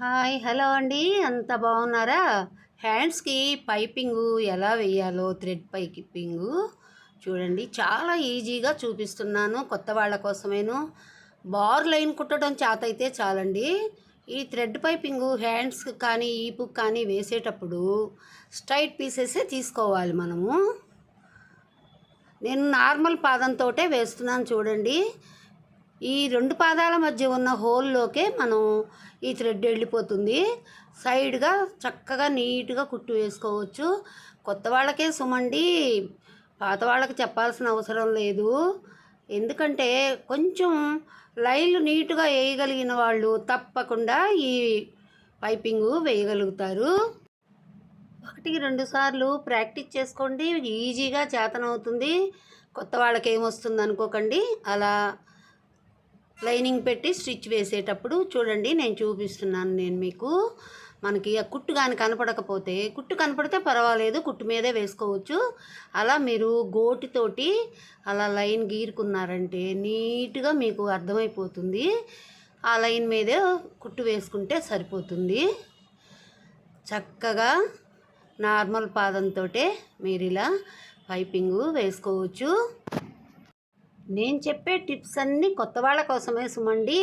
Hi hello అండి. అంత బాగున్నారా? హ్యాండ్స్కి పైపింగు ఎలా వేయాలో థ్రెడ్ పైపింగు చూడండి. చాలా ఈజీగా చూపిస్తున్నాను. కొత్త వాళ్ళ కోసమేను. బార్ లైన్ కుట్టడం చేత అయితే చాలండి. ఈ థ్రెడ్ పైపింగు హ్యాండ్స్ కానీ ఈపు కానీ వేసేటప్పుడు స్ట్రైట్ పీసెసే తీసుకోవాలి మనము. నేను నార్మల్ పాదంతో వేస్తున్నాను చూడండి. ఈ రెండు పాదాల మధ్య ఉన్న హోల్లోకే మనం ఈ థ్రెడ్ వెళ్ళిపోతుంది. సైడ్గా చక్కగా నీట్గా కుట్టు వేసుకోవచ్చు. కొత్త వాళ్ళకే సుమండి పాత వాళ్ళకి చెప్పాల్సిన అవసరం లేదు. ఎందుకంటే కొంచెం లైన్లు నీట్గా వేయగలిగిన వాళ్ళు తప్పకుండా ఈ పైపింగు వేయగలుగుతారు. ఒకటికి రెండు సార్లు ప్రాక్టీస్ చేసుకోండి ఈజీగా చేతనవుతుంది. కొత్త వాళ్ళకి ఏమొస్తుంది అనుకోకండి అలా లైనింగ్ పెట్టి స్టిచ్ వేసేటప్పుడు చూడండి నేను చూపిస్తున్నాను నేను మీకు. మనకి ఆ కుట్టు కానీ కనపడకపోతే కుట్టు కనపడితే పర్వాలేదు కుట్టు మీదే వేసుకోవచ్చు. అలా మీరు గోటితోటి అలా లైన్ గీరుకున్నారంటే నీట్గా మీకు అర్థమైపోతుంది. ఆ లైన్ మీదే కుట్టు వేసుకుంటే సరిపోతుంది. చక్కగా నార్మల్ పాదంతో మీరు ఇలా పైపింగు వేసుకోవచ్చు. నేను చెప్పే టిప్స్ అన్నీ కొత్త వాళ్ళ కోసమే సుమండి.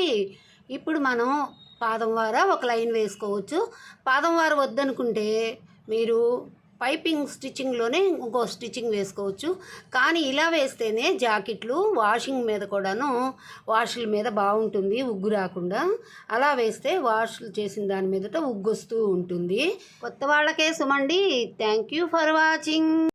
ఇప్పుడు మనం పాదం వార ఒక లైన్ వేసుకోవచ్చు. పాదం వార వద్దనుకుంటే మీరు పైపింగ్ స్టిచ్చింగ్లోనే ఇంకో స్టిచ్చింగ్ వేసుకోవచ్చు. కానీ ఇలా వేస్తేనే జాకెట్లు వాషింగ్ మీద కూడాను వాషుల మీద బాగుంటుంది ఉగ్గు రాకుండా. అలా వేస్తే వాషులు చేసిన దాని మీదట ఉగ్గు వస్తూ ఉంటుంది. కొత్త వాళ్ళకే సుమండి. Thank you for watching.